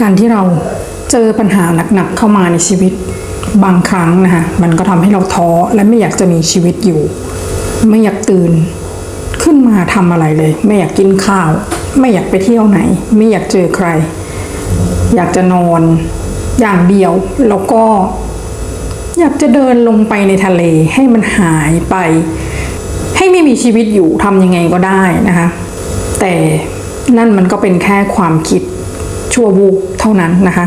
การที่เราเจอปัญหาหนักๆเข้ามาในชีวิตบางครั้งนะคะมันก็ทำให้เราท้อและไม่อยากจะมีชีวิตอยู่ ไม่อยากตื่นขึ้นมาทำอะไรเลย ไม่อยากกินข้าว ไม่อยากไปเที่ยวไหน ไม่อยากเจอใคร อยากจะนอนอย่างเดียวแล้วก็อยากจะเดินลงไปในทะเลให้มันหายไป ให้ไม่มีชีวิตอยู่ทำยังไงก็ได้นะคะ แต่นั่นมันก็เป็นแค่ความคิดชั่ววูบ เท่านั้นนะคะ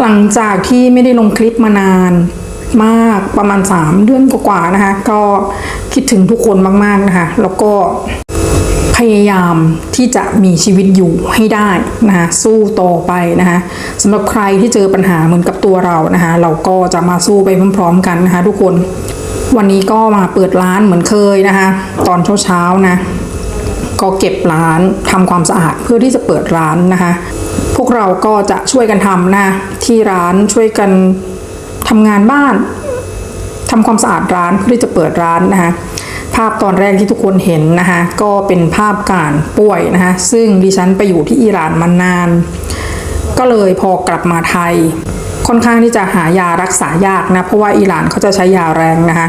หลังจากที่ไม่ได้ลงคลิปมานานมากประมาณ 3 เดือนกว่าๆนะคะ ก็คิดถึงทุกคนมากๆนะคะ แล้วก็พยายามที่จะมีชีวิตอยู่ให้ได้นะคะสู้ต่อไปนะคะสำหรับใครที่เจอปัญหาเหมือนกับตัวเรานะคะ เราก็จะมาสู้ไปพร้อม ๆ กันนะคะ ทุกคนวันนี้ก็มาเปิดร้านเหมือนเคยนะคะ ตอนเช้าๆนะ ก็เก็บร้านทำความสะอาดเพื่อที่จะเปิดร้านนะคะ เราก็จะช่วยกันทำนะที่ร้านช่วยกันทำงานบ้านทำความสะอาดร้านเพื่อที่จะเปิดร้านนะคะภาพตอนแรกที่ทุกคนเห็นนะคะก็เป็นภาพการป่วยนะคะซึ่งดิฉันไปอยู่ที่อิหร่านมานาน ก็เลยพอกลับมาไทย ค่อนข้างที่จะหายารักษายากนะเพราะว่าอิหร่านเขาจะใช้ยาแรงนะคะ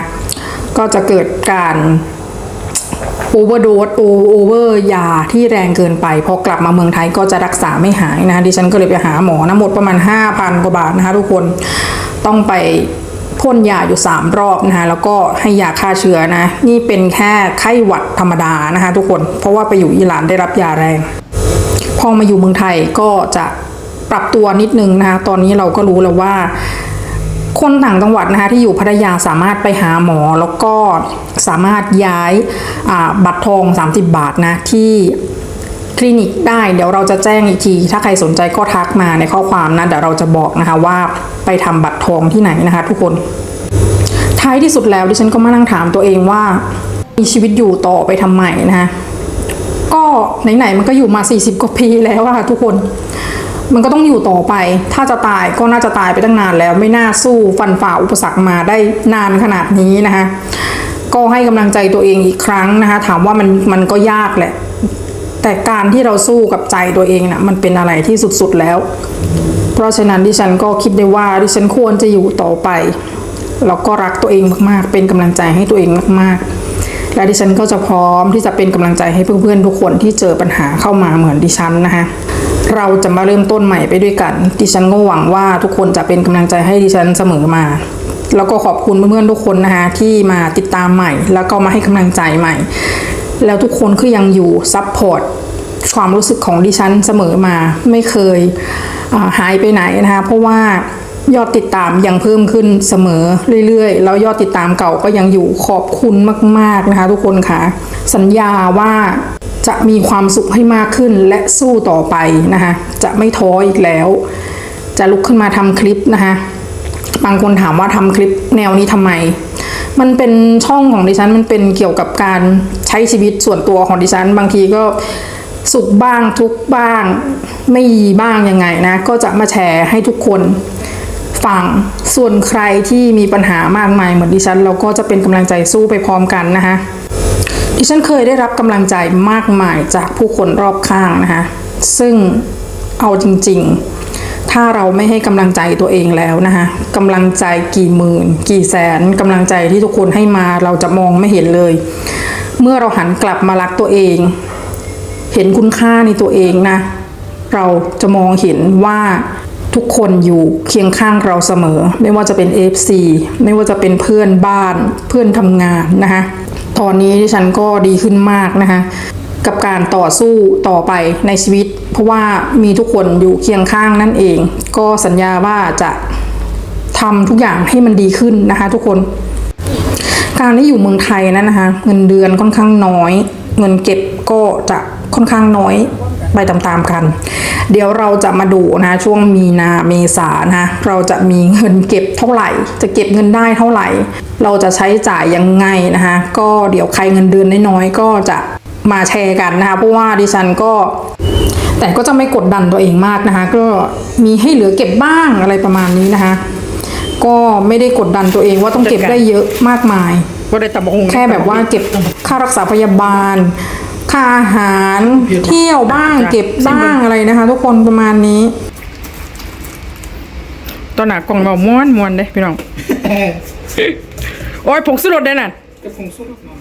ก็จะเกิดการ โอเวอร์โดสโอเวอร์ยาที่แรงเกินไปพอกลับมาเมืองไทยก็จะรักษาไม่หายนะคะดิฉันก็เลยไปหาหมอนะหมดประมาณ 5,000 กว่าบาทนะคะทุกคนต้องไปพ่นยาอยู่ 3 รอบนะคะแล้วก็ให้ยาฆ่าเชื้อนะ นี่เป็นแค่ไข้หวัดธรรมดานะคะทุกคนเพราะว่าไปอยู่อิหร่านได้รับยาแรง พอมาอยู่เมืองไทยก็จะปรับตัวนิดนึงนะคะตอนนี้เราก็รู้แล้วว่า คนต่างจังหวัดนะคะที่อยู่พัทยาสามารถไปหาหมอแล้วก็สามารถย้ายบัตรทอง 30 บาทนะที่คลินิกได้เดี๋ยวเราจะแจ้งอีกที ถ้าใครสนใจก็ทักมาในข้อความนะเดี๋ยวเราจะบอกนะคะว่าไปทำบัตรทองที่ไหนนะคะทุกคน ท้ายที่สุดแล้วดิฉันก็มานั่งถามตัวเองว่า มีชีวิตอยู่ต่อไปทำไมนะคะก็ไหนๆมันก็อยู่มา 40 กว่าปีแล้วอะทุกคน มันก็ต้องอยู่ต่อไป ถ้าจะตายก็น่าจะตายไปตั้งนานแล้ว ไม่น่าสู้ฟันฝ่าอุปสรรคมาได้นานขนาดนี้นะคะก็ให้กำลังใจตัวเองอีกครั้งนะคะ ถามว่ามันมันก็ยากแหละ แต่การที่เราสู้กับใจตัวเองนะ่ะมันเป็นอะไรที่สุดๆแล้ว เพราะฉะนั้นดิฉันก็คิดได้ว่าดิฉันควรจะอยู่ต่อไปแล้วก็รักตัวเองมากๆ เป็นกำลังใจให้ตัวเองมากๆ และดิฉันก็จะพร้อมที่จะเป็นกำลังใจให้เพื่อนๆทุกคนที่เจอปัญหาเข้ามาเหมือนดิฉันนะคะ เราจะมาเริ่มต้นใหม่ไปด้วยกัน ดิฉันก็หวังว่าทุกคนจะเป็นกำลังใจให้ดิฉันเสมอมา แล้วก็ขอบคุณเพื่อนๆทุกคนนะคะที่มาติดตามใหม่ แล้วก็มาให้กำลังใจใหม่ แล้วทุกคนก็ยังอยู่ซัพพอร์ตความรู้สึกของดิฉันเสมอมาไม่เคยหายไปไหนนะคะเพราะว่ายอดติดตามยังเพิ่มขึ้นเสมอเรื่อยๆ แล้วยอดติดตามเก่าก็ยังอยู่ขอบคุณมาก ๆนะคะ ทุกคนค่ะ สัญญาว่า จะมีความสุขให้มากขึ้นและสู้ต่อไปนะคะจะไม่ท้ออีกแล้ว จะลุกขึ้นมาทำคลิปนะคะบางคนถามว่าทำคลิปแนวนี้ทำไม มันเป็นช่องของดิฉันมันเป็นเกี่ยวกับการใช้ชีวิตส่วนตัวของดิฉัน บางทีก็สุขบ้างทุกบ้าง ไม่ดีบ้างยังไงนะก็จะมาแชร์ให้ทุกคนฟังส่วนใครที่มีปัญหามากมายเหมือนดิฉัน เราก็จะเป็นกำลังใจสู้ไปพร้อมกันนะคะ ดิฉันเคยได้รับกำลังใจมากมายจากผู้คนรอบข้างนะคะซึ่งเอาจริง ๆ ถ้าเราไม่ให้กำลังใจตัวเองแล้วนะคะกำลังใจกี่หมื่น กี่แสนกำลังใจที่ทุกคนให้มาเราจะมองไม่เห็นเลย เมื่อเราหันกลับมารักตัวเอง เห็นคุณค่าในตัวเองนะ เราจะมองเห็นว่าทุกคนอยู่เคียงข้างเราเสมอ ไม่ว่าจะเป็น FC ไม่ว่าจะเป็นเพื่อนบ้านเพื่อนทำงานนะคะ ตอนนี้ดิฉันก็ดีขึ้นมากนะคะ กับการต่อสู้ต่อไปในชีวิต เพราะว่ามีทุกคนอยู่เคียงข้างนั่นเอง ก็สัญญาว่าจะทำทุกอย่างให้มันดีขึ้นนะคะ ทุกคน การที่อยู่เมืองไทยนั้นนะคะ เงินเดือนค่อนข้างน้อย เงินเก็บก็จะค่อนข้างน้อย ไปตามๆกัน เดี๋ยวเราจะมาดูนะช่วงมีนาเมษานะเราจะมีเงินเก็บเท่าไหร่ จะเก็บเงินได้เท่าไหร่ เราจะใช้จ่ายยังไงนะคะก็เดี๋ยวใครเงินเดือนน้อยๆก็จะมาแชร์กันนะคะเพราะว่าดิฉันก็ แต่ก็จะไม่กดดันตัวเองมากนะคะ ก็มีให้เหลือเก็บบ้างอะไรประมาณนี้นะคะ ก็ไม่ได้กดดันตัวเองว่าต้องเก็บได้เยอะมากมายว่าได้ตำบักหุ่งแค่แบบว่าเก็บค่ารักษาพยาบาล ค่าอาหารเที่ยวบ้างจ้ะเก็บบ้างอะไรนะคะ ทุกคนประมาณนี้ตอนหนากล่องเราม้วนม้วนๆเด้พี่น้องโอ้ยผงสุรสได้น่ะกระพงสุรสเนาะ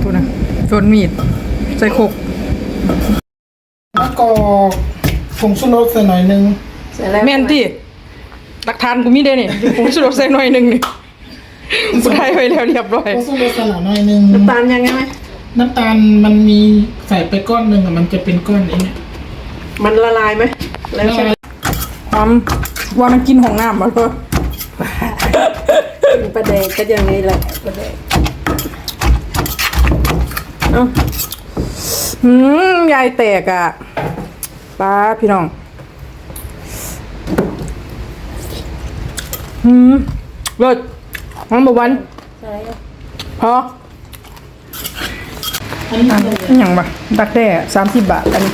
พูดนะโยนมีดใส่โคกแล้วก็ผงสุรสใส่หน่อยนึงแม่นที่ หลักฐานกูมีเด้นี่ผงสุรสใส่หน่อยหนึงนี่กูได้ไว้แล้วเรียบร้อยผงสุรสใส่หน่อยนึงตาลยังไงไหมน้ำตาลมันมีใส่ไปก้อนหนึ่งอะมันจะเป็นก้อนไอ้เนี่ยมันละลายไหมแล้วใช่ไหมความว่ามันกินของน้ำมาเลยประเดกก็อย่างนี้แหละประเดกอืมยายแตกอะป้าพี่น้อง อืมเลิศน้องบวันใช่พออันนี้อันนี้อย่างบะดักแด้สามสิบบาท อันนี้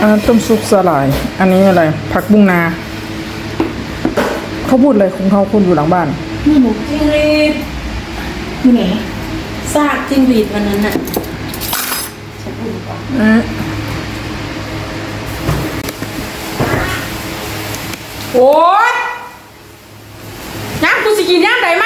อันนั้นต้มซุปสลาย อันนี้อะไร ผักบุ้งนา เขาพูดเลยของเขาคุณอยู่หลังบ้านจิ้งหรีดที่ไหนซากจิ้งหรีดวันนั้นน่ะอืมโอ้ยย่างกูสิ กินย่างใดมา